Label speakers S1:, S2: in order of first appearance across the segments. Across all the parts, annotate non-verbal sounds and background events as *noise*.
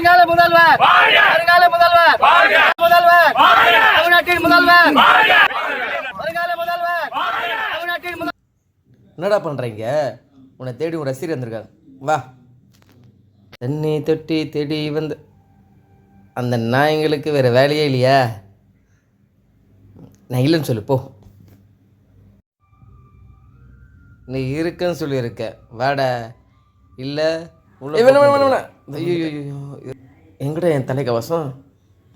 S1: வருங்கால முதல்வர். வருங்கால முதல்வர். முதல்வர். தமிழ்நாட்டின் முதல்வர். வருங்கால முதல்வர். தமிழ்நாட்டின்
S2: என்னடா பண்ணுறீங்க உன்னை தேடி உன் ரசிகர் வந்திருக்காங்க வா. தண்ணி தொட்டி தேடி வந்து அந்த நாய்ங்களுக்கு வேறு வேலையே இல்லையா? நான் இல்லைன்னு சொல்லு போ. நீ இருக்குன்னு சொல்லியிருக்க. வாடா. இல்லை உள்ள ஐயோ எங்கடா என் தலைக்கவசம்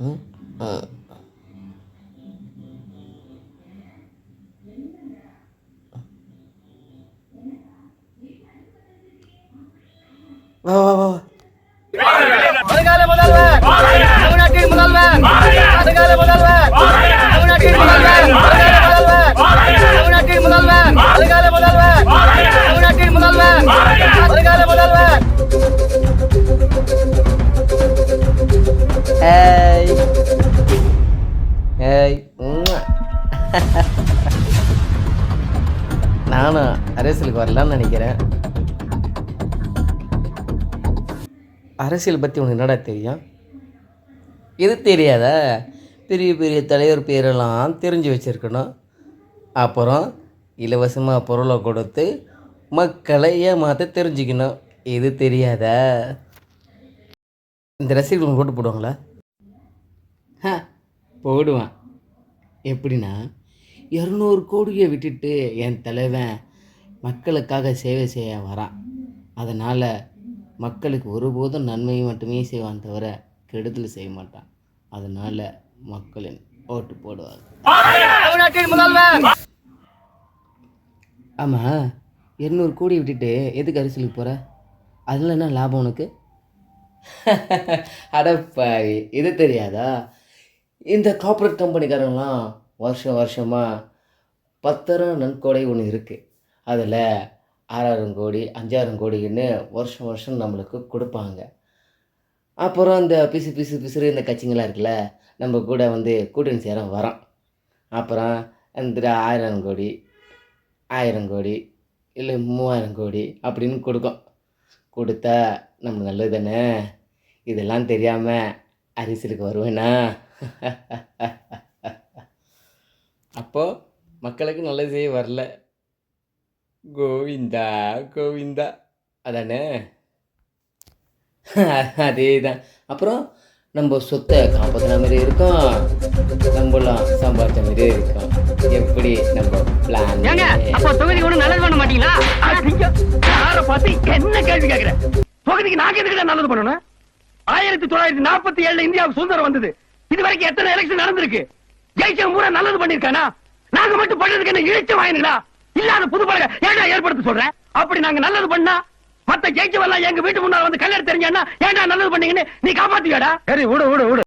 S2: ம்? வா வா வா. Hey. Hey. நானும் *laughs* அரசியலுக்கு வரலான்னு நினைக்கிறேன். அரசியல் பற்றி உனக்கு என்னடா தெரியும்? இது தெரியாதா? பெரிய பெரிய தலைவர் பேரெல்லாம் தெரிஞ்சு வச்சுருக்கணும். அப்புறம் இலவசமாக பொருளை கொடுத்து மக்களை ஏமாற்ற தெரிஞ்சுக்கணும். இது தெரியாதா? இந்த ரசிகர்கள் உனக்கு ஓட்டு போடுவாங்களா? போடுவான். எப்படின்னா இரநூறு கோடியை விட்டுட்டு என் தலைவன் மக்களுக்காக சேவை செய்ய வரான். அதனால் மக்களுக்கு ஒருபோதும் நன்மை மட்டுமே செய்வான் தவிர கெடுதல் செய்ய மாட்டான். அதனால் மக்களின் ஓட்டு போடுவாங்க. ஆமாம் இரநூறு கோடி விட்டுட்டு எதுக்கு அரசியலுக்கு போகிற அதில் என்ன லாபம் உனக்கு? *laughs* அடப்பாவி இது தெரியாதா? இந்த கார்ப்பரேட் கம்பெனிக்காரங்களாம் வருஷம் வருஷமாக பத்தரம் நன்கொடை ஒன்று இருக்குது அதில் ஆறாயிரம் கோடி அஞ்சாயிரம் கோடின்னு வருஷம் வருஷம் நம்மளுக்கு கொடுப்பாங்க. அப்புறம் இந்த பிசு பிசு பிசுறு இந்த கட்சிங்களாம் இருக்குல்ல நம்ம கூட வந்து கூட்டணி சேர வரோம் அப்புறம் இந்த ஆயிரம் கோடி ஆயிரம் கோடி இல்லை மூவாயிரம் கோடி அப்படின்னு கொடுக்கும். கொடுத்தா நம்ம நல்லது தானே? இதெல்லாம் தெரியாமல் அரசியலுக்கு வருவேன்னா அப்போது மக்களுக்கு நல்லது செய்ய வரல. கோவிந்தா கோவிந்தா. அதானே? அதே தான் அப்புறம் நம்ம சொத்தை காப்பாற்றின மாதிரி இருக்கும். நம்மளாம் சம்பாதிச்ச மாதிரி இருக்கும். எப்படி நம்ம பிளான்
S1: அப்ப தொகுதி ஒண்ணு நல்லது பண்ண மாட்டீங்களா? பார்த்து என்ன கேள்வி கேக்குற தொகுதிக்கு நாங்க எதுக்கு நல்லது பண்ணணும்? ஆயிரத்தி தொள்ளாயிரத்தி நாற்பத்தி ஏழுல இந்தியாவுக்கு சுதந்திரம் வந்தது. இது வரைக்கும் எத்தனை எலெக்ஷன் நடந்திருக்கு? ஜெயிச்ச பூரா நல்லது பண்ணிருக்கானா? நாங்க மட்டும் பண்ணதுக்கு என்ன இழிச்ச வாயினுங்களா இல்லாத புது பழக ஏன்டா ஏற்படுத்த சொல்றேன் அப்படி நாங்க நல்லது பண்ணா மத்த ஜெயிச்சவெல்லாம் எங்க வீட்டு முன்னால வந்து கல்யாணம் தெரிஞ்சா ஏன்டா நல்லது பண்ணீங்கன்னு நீ காப்பாத்தியாடா? சரி விடு விடு விடு.